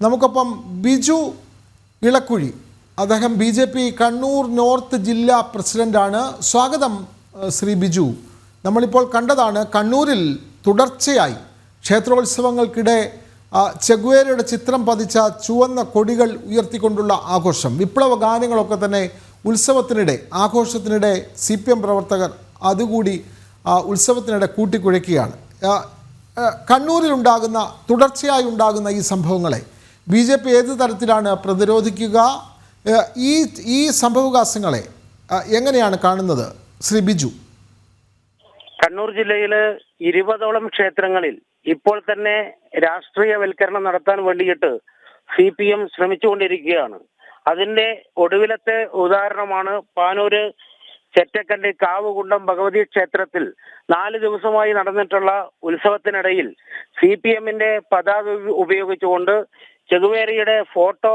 നമുക്കൊപ്പം ബിജു ഇളക്കുഴി. അദ്ദേഹം B J P Kannur north ജില്ലാ പ്രസിഡന്റാണ്. സ്വാഗതം ശ്രീ ബിജു. നമ്മളിപ്പോൾ കണ്ടതാണ് കണ്ണൂരിൽ തുടർച്ചയായി ക്ഷേത്രോത്സവങ്ങൾക്കിടെ ചെഗുവേരയുടെ ചിത്രം പതിച്ച ചുവന്ന കൊടികൾ ഉയർത്തിക്കൊണ്ടുള്ള ആഘോഷം. വിപ്ലവ ഗാനങ്ങളൊക്കെ തന്നെ ഉത്സവത്തിനിടെ ആഘോഷത്തിനിടെ സി പി എം പ്രവർത്തകർ അതുകൂടി ഉത്സവത്തിനിടെ ആ, കണ്ണൂരിലുണ്ടാകുന്ന തുടർച്ചയായി ഉണ്ടാകുന്ന ഈ സംഭവങ്ങളെ ബി ജെ പി ഏത് തരത്തിലാണ് പ്രതിരോധിക്കുക? ഈ ഈ സംഭവവികാസങ്ങളെ എങ്ങനെയാണ് കാണുന്നത്? ശ്രീ ബിജു. കണ്ണൂർ ജില്ലയിൽ ഇരുപതോളം ക്ഷേത്രങ്ങളിൽ ഇപ്പോൾ തന്നെ രാഷ്ട്രീയവൽക്കരണം നടത്താൻ വേണ്ടിയിട്ട് സി പി എം ശ്രമിച്ചുകൊണ്ടിരിക്കുകയാണ്. അതിന്റെ ഒടുവിലത്തെ ഉദാഹരണമാണ് പാനൂര് ചെറ്റക്കണ്ടി കാവുകുണ്ടം ഭഗവതി ക്ഷേത്രത്തിൽ നാല് ദിവസമായി നടന്നിട്ടുള്ള ഉത്സവത്തിനിടയിൽ സി പി എമ്മിന്റെ പതാക ഉപയോഗിച്ചുകൊണ്ട് ചെകുവേരിയുടെ ഫോട്ടോ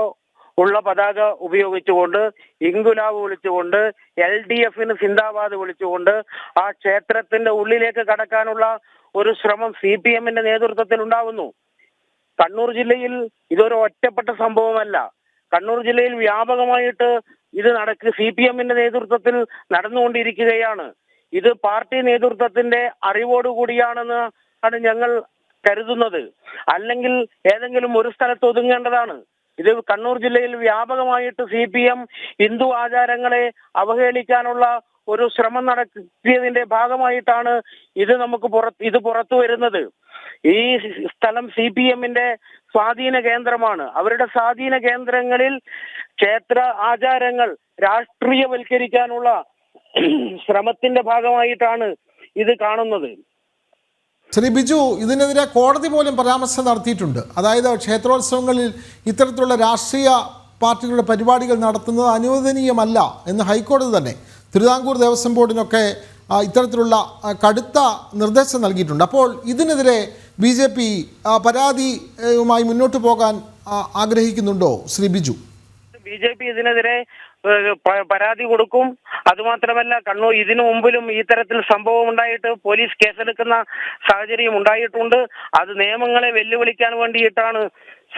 ഉള്ള പതാക ഉപയോഗിച്ചുകൊണ്ട് ഇങ്കുലാവ് വിളിച്ചുകൊണ്ട് എൽ ഡി എഫിന് സിന്ദാബാദ് വിളിച്ചുകൊണ്ട് ആ ക്ഷേത്രത്തിന്റെ ഉള്ളിലേക്ക് കടക്കാനുള്ള ഒരു ശ്രമം സി പി എമ്മിന്റെ നേതൃത്വത്തിൽ ഉണ്ടാവുന്നു. കണ്ണൂർ ജില്ലയിൽ ഇതൊരു ഒറ്റപ്പെട്ട സംഭവമല്ല. കണ്ണൂർ ജില്ലയിൽ വ്യാപകമായിട്ട് ഇത് നടക്ക് സി പി എമ്മിന്റെ നേതൃത്വത്തിൽ നടന്നുകൊണ്ടിരിക്കുകയാണ്. ഇത് പാർട്ടി നേതൃത്വത്തിന്റെ അറിവോടുകൂടിയാണെന്ന് ആണ് ഞങ്ങൾ കരുതുന്നത്. അല്ലെങ്കിൽ ഏതെങ്കിലും ഒരു സ്ഥലത്ത് ഒതുങ്ങേണ്ടതാണ്. ഇത് കണ്ണൂർ ജില്ലയിൽ വ്യാപകമായിട്ട് സി പി എം ഹിന്ദു ആചാരങ്ങളെ അവഹേളിക്കാനുള്ള ഒരു ശ്രമം നടത്തിയതിന്റെ ഭാഗമായിട്ടാണ് ഇത് നമുക്ക് പുറത്ത് ഇത് പുറത്തു വരുന്നത്. ഈ സ്ഥലം സി പി എമ്മിന്റെ സ്വാധീന കേന്ദ്രമാണ്. അവരുടെ സ്വാധീന കേന്ദ്രങ്ങളിൽ ക്ഷേത്ര ആചാരങ്ങൾ രാഷ്ട്രീയവൽക്കരിക്കാനുള്ള ശ്രമത്തിന്റെ ഭാഗമായിട്ടാണ് ഇത് കാണുന്നത്. ശ്രീ ബിജു ഇതിനെതിരെ കോടതി പോലും പരാമർശം നടത്തിയിട്ടുണ്ട്. അതായത് ക്ഷേത്രോത്സവങ്ങളിൽ ഇത്തരത്തിലുള്ള രാഷ്ട്രീയ പാർട്ടികളുടെ പരിപാടികൾ നടത്തുന്നത് അനുവദനീയമല്ല എന്ന് ഹൈക്കോടതി തന്നെ തിരുവിതാംകൂർ ദേവസ്വം ബോർഡിനൊക്കെ ഇത്തരത്തിലുള്ള കടുത്ത നിർദ്ദേശം നൽകിയിട്ടുണ്ട്. അപ്പോൾ ഇതിനെതിരെ ബി ജെ പി പരാതിയുമായി മുന്നോട്ട് പോകാൻ ആഗ്രഹിക്കുന്നുണ്ടോ Shri Biju? B J P ഇതിനെതിരെ പരാതി കൊടുക്കും. അതുമാത്രമല്ല കണ്ണൂർ ഇതിനു മുമ്പിലും ഈ തരത്തിൽ സംഭവം ഉണ്ടായിട്ട് പോലീസ് കേസെടുക്കുന്ന സാഹചര്യം ഉണ്ടായിട്ടുണ്ട്. അത് നിയമങ്ങളെ വെല്ലുവിളിക്കാൻ വേണ്ടിയിട്ടാണ്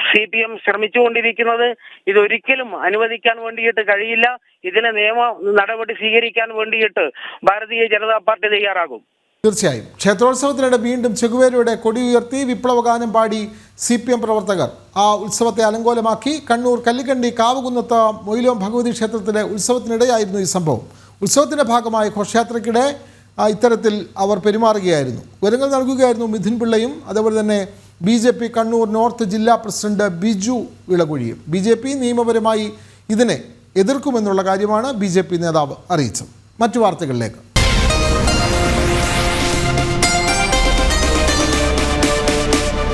സി പി എം ശ്രമിച്ചുകൊണ്ടിരിക്കുന്നത്. ഇതൊരിക്കലും അനുവദിക്കാൻ വേണ്ടിയിട്ട് കഴിയില്ല. ഇതിനെ നിയമ നടപടി സ്വീകരിക്കാൻ വേണ്ടിയിട്ട് ഭാരതീയ ജനതാ പാർട്ടി തയ്യാറാകും. തീർച്ചയായും. ക്ഷേത്രോത്സവത്തിനിടെ വീണ്ടും ചെകുവേരയുടെ കൊടി ഉയർത്തി വിപ്ലവഗാനം പാടി സി പി എം പ്രവർത്തകർ ആ ഉത്സവത്തെ അലങ്കോലമാക്കി കണ്ണൂർ കല്ലിക്കണ്ടി കാവുകുന്നത്ത് മൊയിലോം ഭഗവതി ക്ഷേത്രത്തിലെ ഉത്സവത്തിനിടെയായിരുന്നു ഈ സംഭവം. ഉത്സവത്തിന്റെ ഭാഗമായി ഘോഷയാത്രയ്ക്കിടെ ഇത്തരത്തിൽ അവർ പെരുമാറുകയായിരുന്നു. വിവരങ്ങൾ നൽകുകയായിരുന്നു മിഥുൻ പിള്ളയും അതേപോലെ തന്നെ B J P Kannur north ജില്ലാ പ്രസിഡന്റ് ബിജു ഇളകുഴിയും ബി ജെ പി നിയമപരമായി ഇതിനെ എതിർക്കുമെന്നുള്ള കാര്യമാണ് ബി ജെ പി നേതാവ് അറിയിച്ചത്. മറ്റു വാർത്തകളിലേക്ക്.